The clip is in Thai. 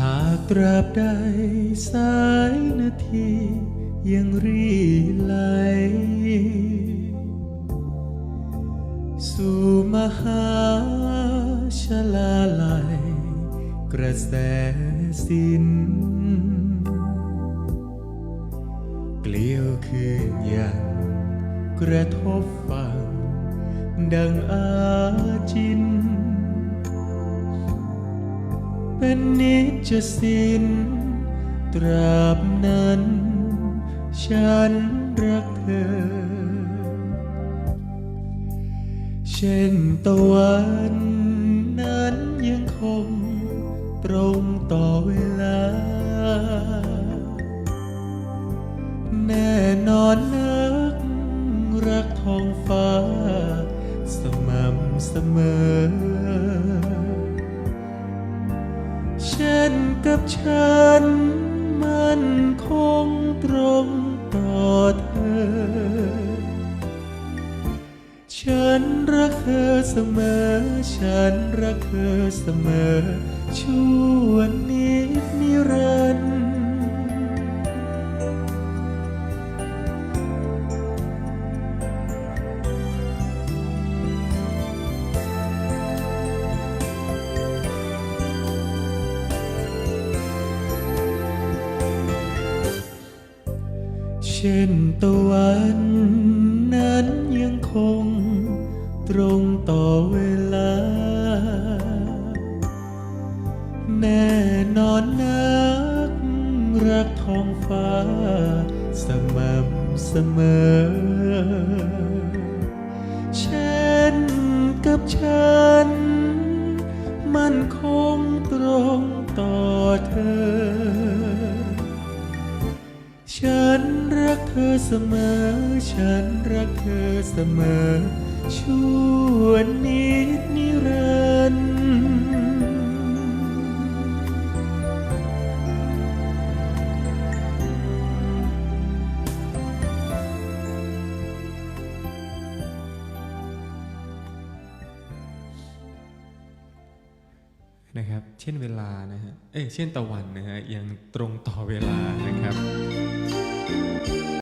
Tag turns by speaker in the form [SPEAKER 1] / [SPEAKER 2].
[SPEAKER 1] หากตราบใดสายนาทียังรีไหล สู่มหาชลาลัย กระแสสินเกลียวคืนยังกระทบฟังดังอาจิน เป็นนิจสินตราบนั้น ฉันรักเธอ เช่นตะวันนั้นยังคงตรงต่อเวลา แน่นอนนักรักทองฟ้า สม่ำเสมอ ช่นกับฉัน มันคงตรงต่อเธอ ฉันรักเธอเสมอ ฉันรักเธอเสมอ ชั่วนิดนิรัน เช่นตะวันนั้นยังคงตรงต่อเวลา แน่นอนนักรักท้องฟ้า สม่ำเสมอ เช่นกับฉัน มันคงตรงต่อเธอ อเสมอ ฉันรักเธอเสมอ ชั่วนิดนิรันดร์
[SPEAKER 2] นะครับ เช่นเวลานะฮะ เอ้ย เช่นตะวันนะฮะ ยังตรงต่อเวลานะครับ